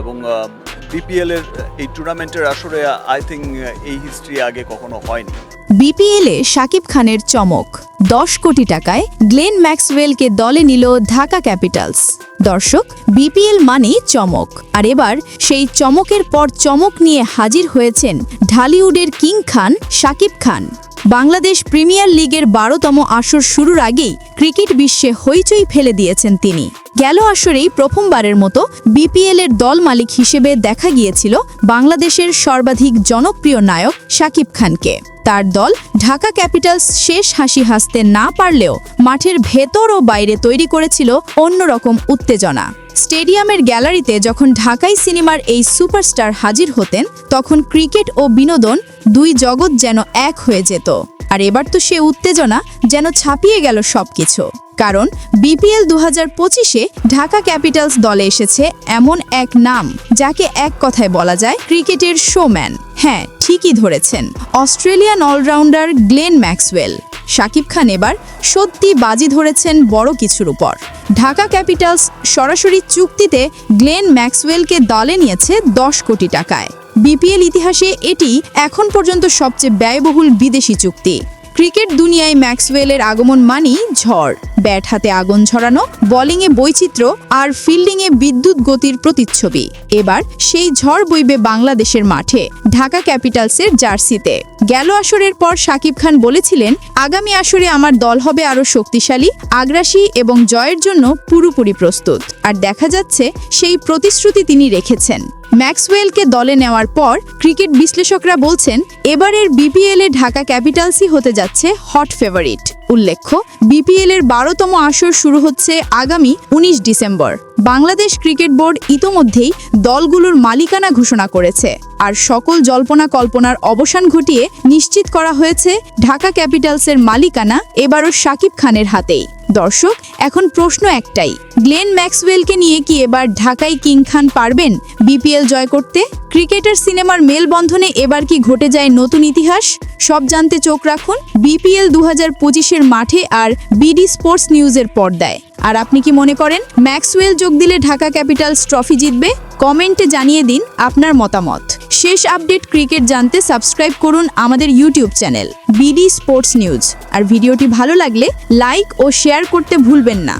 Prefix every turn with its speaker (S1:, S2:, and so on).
S1: এবং বিপিএল এর এই টুর্নামেন্টের আসরে আই থিঙ্ক এই হিস্ট্রি আগে কখনো হয়নি।
S2: বিপিএলে শাকিব খানের চমক। দশ কোটি টাকায় গ্লেন ম্যাক্সওয়েলকে দলে নিল ঢাকা ক্যাপিটালস। দর্শক বিপিএল মানেই চমক। আর এবার সেই চমকের পর চমক নিয়ে হাজির হয়েছেন ঢালিউডের কিং খান শাকিব খান। বাংলাদেশ প্রিমিয়ার লিগের বারোতম আসর শুরুর আগেই ক্রিকেট বিশ্বে হইচই ফেলে দিয়েছেন তিনি। গেল আসরেই প্রথমবারের মতো বিপিএল এর দল মালিক হিসেবে দেখা গিয়েছিল বাংলাদেশের সর্বাধিক জনপ্রিয় নায়ক শাকিব খানকে। তার দল ঢাকা ক্যাপিটালস শেষ হাসি হাসতে না পারলেও মাঠের ভেতর ও বাইরে তৈরি করেছিল অন্যরকম উত্তেজনা। স্টেডিয়ামের গ্যালারিতে যখন ঢাকাই সিনেমার এই সুপারস্টার হাজির হতেন, তখন ক্রিকেট ও বিনোদন দুই জগৎ যেন এক হয়ে যেত। আর এবার তো সে উত্তেজনা যেন ছাপিয়ে গেল সবকিছু। কারণ বিপিএল দু হাজার পঁচিশে ঢাকা ক্যাপিটালস দলে এসেছে এমন এক নাম, যাকে এক কথায় বলা যায় ক্রিকেটের শোম্যান। হ্যাঁ ঠিকই ধরেছেন, Australian allrounder Glenn Maxwell. Shakib Khan এবার সত্যি বাজি ধরেছেন বড় কিছুর উপর। ঢাকা ক্যাপিটালস সরাসরি চুক্তিতে গ্লেন ম্যাক্সওয়েলকে দলে নিয়েছে দশ কোটি টাকায়। বিপিএল ইতিহাসে এটি এখন পর্যন্ত সবচেয়ে ব্যয়বহুল বিদেশি চুক্তি। ক্রিকেট দুনিয়ায় ম্যাক্সওয়েলের আগমন মানেই ঝড়। ব্যাট হাতে আগুন ঝরানো বোলিংয়ে বৈচিত্র্য আর ফিল্ডিংয়ে বিদ্যুৎ গতির প্রতিচ্ছবি। এবার সেই ঝড় বইবে বাংলাদেশের মাঠে, ঢাকা ক্যাপিটালসের জার্সিতে। গেল আসরের পর শাকিব খান বলেছিলেন, আগামী আসরে আমার দল হবে আরও শক্তিশালী, আগ্রাসী এবং জয়ের জন্য পুরোপুরি প্রস্তুত। আর দেখা যাচ্ছে, সেই প্রতিশ্রুতি তিনি রেখেছেন। ম্যাক্সওয়েলকে দলে নেওয়ার পর ক্রিকেট বিশ্লেষকরা বলছেন, এবারের বিপিএল এ ঢাকা ক্যাপিটালসই হতে যাচ্ছে হট ফেভারিট। উল্লেখ্য বিপিএল এর বারোতম আসর শুরু হচ্ছে আগামী উনিশ ডিসেম্বর। বাংলাদেশ ক্রিকেট বোর্ড ইতোমধ্যেই দলগুলোর মালিকানা ঘোষণা করেছে। আর সকল জল্পনা কল্পনার অবসান ঘটিয়ে নিশ্চিত করা হয়েছে, ঢাকা ক্যাপিটালসের মালিকানা এবারও শাকিব খানের হাতেই। দর্শক, এখন প্রশ্ন একটাই, গ্লেন ম্যাক্সওয়েলকে নিয়ে কি এবার ঢাকায় কিং খান পারবেন বিপিএল জয় করতে? ক্রিকেটার সিনেমার মেলবন্ধনে এবার কি ঘটে যায় নতুন ইতিহাস? সব জানতে চোখ রাখুন বিপিএল দু হাজার পঁচিশের মাঠে আর বিডি স্পোর্টস নিউজের পর্দায়। আর আপনি কি মনে করেন, ম্যাক্সওয়েল যোগ দিলে ঢাকা ক্যাপিটালস ট্রফি জিতবে? কমেন্টে জানিয়ে দিন আপনার মতামত। শেষ আপডেট ক্রিকেট জানতে সাবস্ক্রাইব করুন আমাদের YouTube channel BD sports news. আর ভিডিওটি ভালো লাগলে লাইক ও শেয়ার করতে ভুলবেন না।